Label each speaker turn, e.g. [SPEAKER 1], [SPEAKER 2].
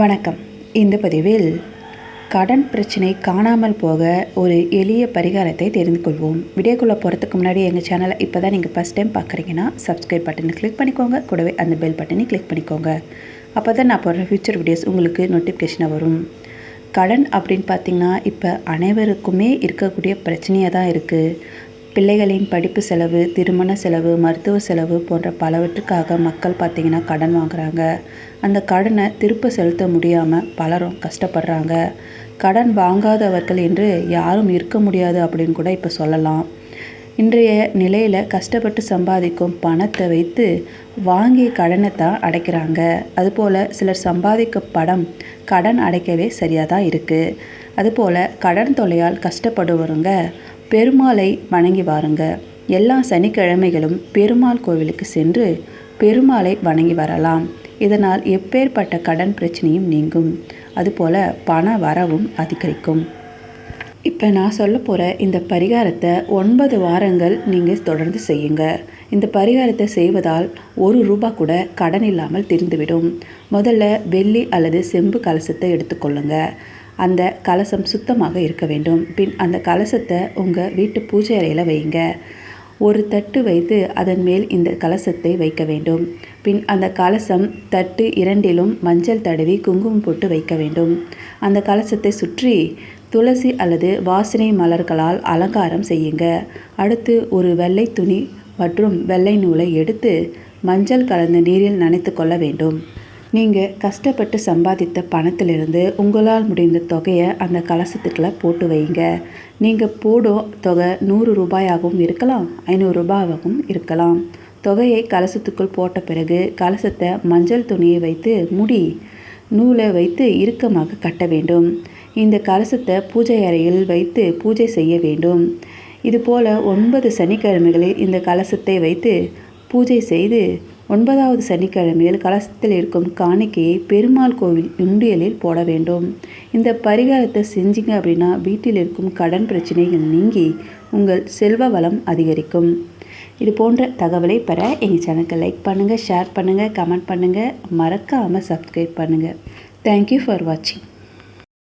[SPEAKER 1] வணக்கம். இந்த பதிவில் கடன் பிரச்சனை காணாமல் போக ஒரு எளிய பரிகாரத்தை தெரிந்து கொள்வோம். வீடியோக்குள்ளே போகிறதுக்கு முன்னாடி எங்கள் சேனலை இப்போ தான் நீங்கள் ஃபஸ்ட் டைம் பார்க்குறீங்கன்னா சப்ஸ்கிரைப் பட்டனை கிளிக் பண்ணிக்கோங்க. கூடவே அந்த பெல் பட்டனை கிளிக் பண்ணிக்கோங்க. அப்போ தான் நான் போடுற ஃபியூச்சர் வீடியோஸ் உங்களுக்கு நோட்டிஃபிகேஷனாக வரும். கடன் அப்படின்னு பார்த்திங்கன்னா இப்போ அனைவருக்குமே இருக்கக்கூடிய பிரச்சனையாக தான் இருக்குது பிள்ளைகளின் படிப்பு செலவு திருமண செலவு மருத்துவ செலவு போன்ற பலவற்றுக்காக மக்கள் பார்த்திங்கன்னா கடன் வாங்குகிறாங்க அந்த கடனை திருப்ப செலுத்த முடியாமல் பலரும் கஷ்டப்படுறாங்க. கடன் வாங்காதவர்கள் என்று யாரும் இருக்க முடியாது அப்படின்னு கூட இப்போ சொல்லலாம். இன்றைய நிலையில் கஷ்டப்பட்டு சம்பாதிக்கும் பணத்தை வைத்து வாங்கிய கடனை தான் அடைக்கிறாங்க. அதுபோல் சிலர் சம்பாதிக்கும் படம் கடன் அடைக்கவே சரியாக தான் இருக்குது அதுபோல் கடன் தொல்லையால் கஷ்டப்படுவருங்க பெருமாளை வணங்கி வாருங்க. எல்லா சனிக்கிழமைகளும் பெருமாள் கோவிலுக்கு சென்று பெருமாளை வணங்கி வரலாம். இதனால் எப்பேற்பட்ட கடன் பிரச்சனையும் நீங்கும். அதுபோல் பண வரவும் அதிகரிக்கும். இப்போ நான் சொல்ல போகிற இந்த பரிகாரத்தை ஒன்பது வாரங்கள் நீங்கள் தொடர்ந்து செய்யுங்க. இந்த பரிகாரத்தை செய்வதால் ஒரு ரூபா கூட கடன் இல்லாமல் திருந்துவிடும். முதல்ல வெள்ளி அல்லது செம்பு கலசத்தை எடுத்துக்கொள்ளுங்கள் அந்த கலசம் சுத்தமாக இருக்க வேண்டும். பின் அந்த கலசத்தை உங்கள் வீட்டு பூஜை அறையில் வைங்க. ஒரு தட்டு வைத்து அதன் மேல் இந்த கலசத்தை வைக்க வேண்டும். பின் அந்த கலசம் தட்டு இரண்டிலும் மஞ்சள் தடவி குங்குமம் போட்டு வைக்க வேண்டும். அந்த கலசத்தை சுற்றி துளசி அல்லது வாசனை மலர்களால் அலங்காரம் செய்யுங்க. அடுத்து ஒரு வெள்ளை துணி மற்றும் வெள்ளை நூலை எடுத்து மஞ்சள் கலந்த நீரில் நனைத்து கொள்ள வேண்டும். நீங்கள் கஷ்டப்பட்டு சம்பாதித்த பணத்திலிருந்து உங்களால் முடிந்த தொகையை அந்த கலசத்துக்குள்ள போட்டு வைங்க. நீங்கள் போடும் தொகை நூறு ரூபாயாகவும் இருக்கலாம் ஐநூறு ரூபாயாகவும் இருக்கலாம். தொகையை கலசத்துக்குள் போட்ட பிறகு கலசத்தை மஞ்சள் துணியை வைத்து முடி நூலை வைத்து இறுக்கமாக கட்ட வேண்டும். இந்த கலசத்தை பூஜை அறையில் வைத்து பூஜை செய்ய வேண்டும். இதுபோல் ஒன்பது சனிக்கிழமைகளில் இந்த கலசத்தை வைத்து பூஜை செய்து ஒன்பதாவது சனிக்கிழமையில் கலசத்தில் இருக்கும் காணிக்கையை பெருமாள் கோவில் உண்டியலில் போட வேண்டும். இந்த பரிகாரத்தை செஞ்சீங்க அப்படின்னா வீட்டில் இருக்கும் கடன் பிரச்சனைகள் நீங்கி உங்கள் செல்வ வளம் அதிகரிக்கும். இது போன்ற தகவலை பெற எங்கள் சேனலுக்கு லைக் பண்ணுங்கள் ஷேர் பண்ணுங்கள் கமெண்ட் பண்ணுங்கள் மறக்காமல் சப்ஸ்கிரைப் பண்ணுங்கள் தேங்க்யூ ஃபார் வாட்சிங்